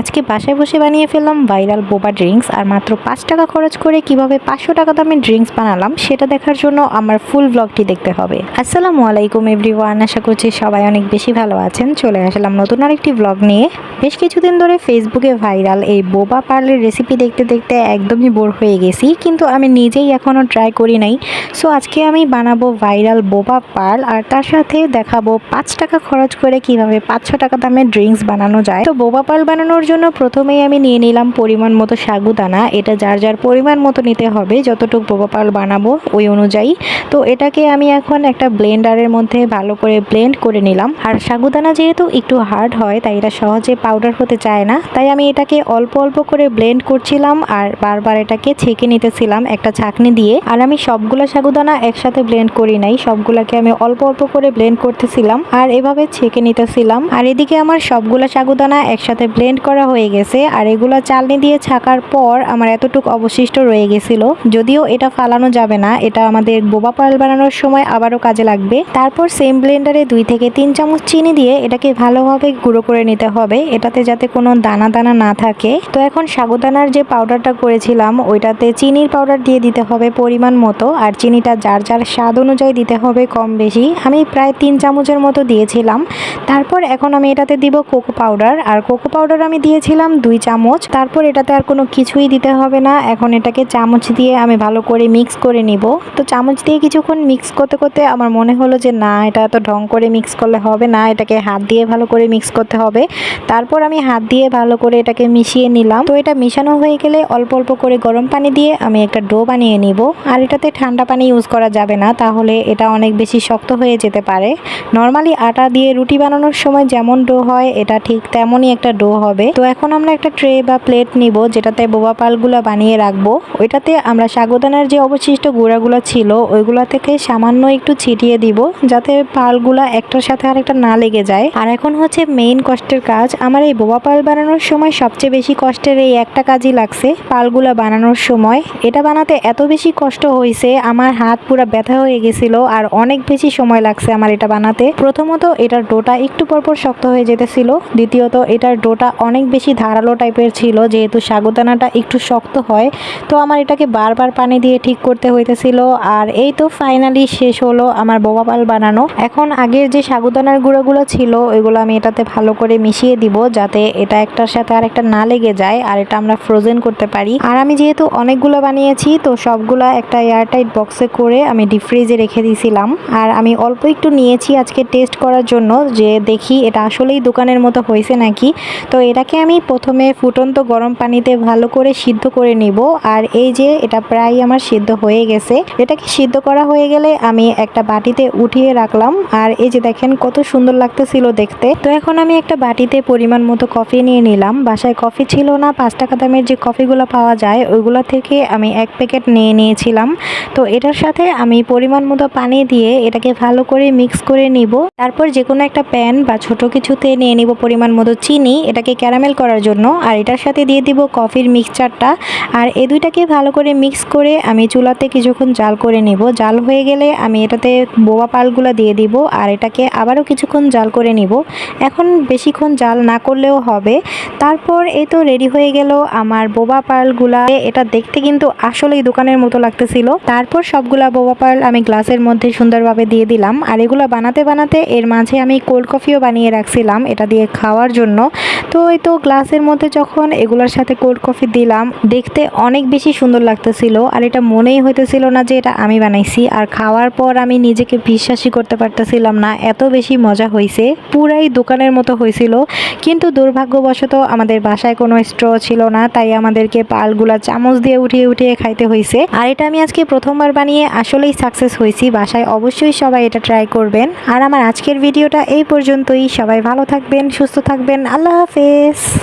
আজকে বাসায় বসে বানিয়ে ফেললাম ভাইরাল বোবা ড্রিঙ্কস আর মাত্র পাঁচ টাকা খরচ করে কীভাবে পাঁচশো টাকা দামের ড্রিঙ্কস বানালাম সেটা দেখার জন্য আমার ফুল ব্লগটি দেখতে হবে। আসসালামু আলাইকুম এভরিওয়ান আশা করছি সবাই অনেক বেশি ভালো আছেন। চলে আসলাম নতুন আরেকটি ব্লগ নিয়ে। বেশ কিছুদিন ধরে ফেসবুকে ভাইরাল এই বোবা পার্লের রেসিপি দেখতে দেখতে একদমই বোর হয়ে গেছি, কিন্তু আমি নিজেই এখনও ট্রাই করি নাই। সো আজকে আমি বানাবো ভাইরাল বোবা পার্ল আর তার সাথে দেখাবো পাঁচ টাকা খরচ করে কীভাবে পাঁচশো টাকা দামের ড্রিঙ্কস বানানো যায়। তো বোবা পার্ল বানানোর জন্য প্রথমেই আমি নিয়ে নিলাম পরিমাণ মতো সাগুদানা। এটা যার যার পরিমাণ মতো নিতে হবে, যতটুকু বোবা পার্ল বানাবো ওই অনুযায়ী। তো এটাকে আমি এখন একটা ব্লেন্ডারের মধ্যে ভালো করে ব্লেন্ড করে নিলাম। আর সাগুদানা যেহেতু একটু হার্ড হয়, তাই এটা সহজে পাউডার হতে চায় না। তাই আমি এটাকে অল্প অল্প করে ব্লেন্ড করছিলাম আর বারবার এটাকে ছেঁকে নিতেছিলাম একটা ছাঁকনি দিয়ে। আর আমি সবগুলো সাগুদানা একসাথে ব্লেন্ড করি নাই, সবগুলোকে আমি অল্প অল্প করে ব্লেন্ড করতেছিলাম আর এভাবে ছেঁকে নিতেছিলাম। আর এদিকে আমার সবগুলো সাগুদানা একসাথে ব্লেন্ড করা হয়ে গেছে আর এগুলো চালনি দিয়ে ছাকার পর আমার এতটুক অবশিষ্ট রয়ে গেছিল। যদিও এটা ফালানো যাবে না, এটা আমাদের বোবা পাল বানানোর সময় আবারও কাজে লাগবে। তারপর সেম ব্লেন্ডারে দুই থেকে তিন চামচ চিনি দিয়ে এটাকে ভালোভাবে গুঁড়ো করে নিতে হবে, এটাতে যাতে কোনো দানা দানা না থাকে। তো এখন সাগুদানার যে পাউডারটা করেছিলাম, ওইটাতে চিনির পাউডার দিয়ে দিতে হবে পরিমাণ মতো, আর চিনিটা যার যার স্বাদ অনুযায়ী দিতে হবে কম বেশি। আমি প্রায় তিন চামচের মতো দিয়েছিলাম। তারপর এখন আমি এটাতে দিব কোকো পাউডার আর কোকো পাউডার আমি দিয়েছিলাম দুই চামচ। তারপর এটাতে আর কোনো কিছুই দিতে হবে না। এখন এটাকে চামচ দিয়ে আমি ভালো করে মিক্স করে নিব। তো চামচ দিয়ে কিছুক্ষণ মিক্স করতে করতে আমার মনে হলো যে, না, এটা এত ঢং করে মিক্স করলে হবে না। এটাকে হাত দিয়ে ভালো করে মিক্স করতে হবে। তারপর আমি হাত দিয়ে ভালো করে এটাকে মিশিয়ে নিলাম। তো এটা মিশানো হয়ে গেলে অল্প অল্প করে গরম পানি দিয়ে আমি একটা ডো বানিয়ে নিব। আর এটাতে ঠান্ডা পানি ইউজ করা যাবে না, তাহলে এটা অনেক বেশি শক্ত হয়ে যেতে পারে। নর্মালি আটা দিয়ে রুটি বানানোর সময় যেমন ডো হয়, এটা ঠিক তেমনই একটা ডো হবে। তো এখন আমরা একটা ট্রে বা প্লেট নিব, যেটাতে বোবা পালগুলো বানিয়ে রাখব। ওইটাতে আমরা সাগুদানার যে অবশিষ্ট গুঁড়াগুলো ছিল, ওইগুলো থেকে সামান্য একটু ছিটিয়ে দিব, যাতে পালগুলা একটার সাথে আরেকটা না লেগে যায়। আর এখন হচ্ছে মেইন কষ্টের কাজ, আমার এই বোবা পাল বানানোর সময় সবচেয়ে বেশি কষ্টের এই একটা কাজই লাগছে, পালগুলো বানানোর সময়। এটা বানাতে এত বেশি কষ্ট হয়েছে আমার হাত পুরো ব্যথা হয়ে গেছিল, আর অনেক বেশি সময় লাগছে আমার এটা বানাতে। প্রথমত এটার ডোটা একটু পরপর শক্ত হয়ে যেতেছিল, দ্বিতীয়ত এটার ডোটা অনেক বেশি ধারালো টাইপের ছিল, যেহেতু সাগুদানাটা একটু শক্ত হয়, তো আমার এটাকে বারবার পানি দিয়ে ঠিক করতে হইতেছিল। আর এই তো ফাইনালি শেষ হলো আমার বোবা পাল বানানো। এখন আগের যে সাগুদানার গুঁড়োগুলো ছিল, ওইগুলো আমি এটাতে ভালো করে মিশিয়ে দিব, যাতে এটা একটার সাথে আর একটা না লেগে যায়, আর এটা আমরা ফ্রোজেন করতে পারি। আর আমি যেহেতু অনেকগুলো বানিয়েছি, তো সবগুলা একটা এয়ারটাইট বক্সে করে আমি ডিপ ফ্রিজে রেখে দিয়েছিলাম আর আমি অল্প একটু নিয়েছি আজকে টেস্ট করার জন্য, যে দেখি এটা আসলেই দোকানের মতো হয়েছে নাকি। তো এটাকে আমি প্রথমে ফুটন্ত গরম পানিতে ভালো করে সিদ্ধ করে নিব। আর এই যে এটা প্রায় আমার সিদ্ধ হয়ে গেছে, এটাকে সিদ্ধ করা হয়ে গেলে আমি একটা বাটিতে উঠিয়ে রাখলাম। আর এই যে দেখেন কত সুন্দর লাগতেছিল দেখতে। তো এখন আমি একটা বাটিতে পরিমাণ মতো কফি নিয়ে নিলাম। বাসায় কফি ছিল না, পাঁচ টাকা দামের যে কফিগুলো পাওয়া যায়, ওইগুলো থেকে আমি এক প্যাকেট নিয়ে নিয়েছিলাম। তো এটার সাথে আমি পরিমাণ মতো পানি দিয়ে এটাকে ভালো করে মিক্স করে নিব। তারপর যে কোনো একটা প্যান বা ছোট কিছুতে নিয়ে নিব পরিমাণ মতো চিনি। এটাকে ক্যারামেল করার জন্য। আর এটার সাথে দিয়ে দিব কফির মিক্সচারটা। আর এ দুইটাকে ভালো করে মিক্স করে আমি চুলাতে কিছুক্ষণ জাল করে নিব। জাল হয়ে গেলে আমি এটাতে বোবা পালগুলো দিয়ে দিব। আর এটাকে আবারও কিছুক্ষণ জাল করে নিব। এখন বেশিক্ষণ জাল না করলেও হবে। তারপর এই তো রেডি হয়ে গেল আমার বোবা পার্লগুলা এটা দেখতে কিন্তু আসলেই দোকানের মতো লাগতেছিল। তারপর সবগুলা বোবা পাল আমি গ্লাসের মধ্যে সুন্দরভাবে দিয়ে দিলাম। আর এগুলো বানাতে বানাতে এর মাঝে আমি কোল্ড কফিও বানিয়ে রাখছিলাম এটা দিয়ে খাওয়ার জন্য। তো এই তো গ্লাসের মধ্যে যখন এগুলোর সাথে কোল্ড কফি দিলাম, দেখতে অনেক বেশি সুন্দর লাগতেছিল। আর এটা মনেই হইতেছিল না যে এটা আমি বানাইছি। আর খাওয়ার পর আমি নিজেকে বিশ্বাসই করতে পারতেছিলাম না, এত বেশি মজা হয়েছে পুরাই দোকানের মতো হয়েছিল কিন্তু দুর্ভাগ্যবশত আমাদের বাসায় কোনো স্ট্র ছিল না, তাই আমাদেরকে পালগুলা চামচ দিয়ে উঠিয়ে উঠিয়ে খাইতে হয়েছে আর এটা আমি আজকে প্রথমবার বানিয়ে আসলেই সাকসেস হয়েছি বাসায় অবশ্যই সবাই এটা ট্রাই করবেন। আর আমার আজকের ভিডিওটা এই পর্যন্তই। সবাই ভালো থাকবেন, সুস্থ থাকবেন। আল্লাহ হাফেজ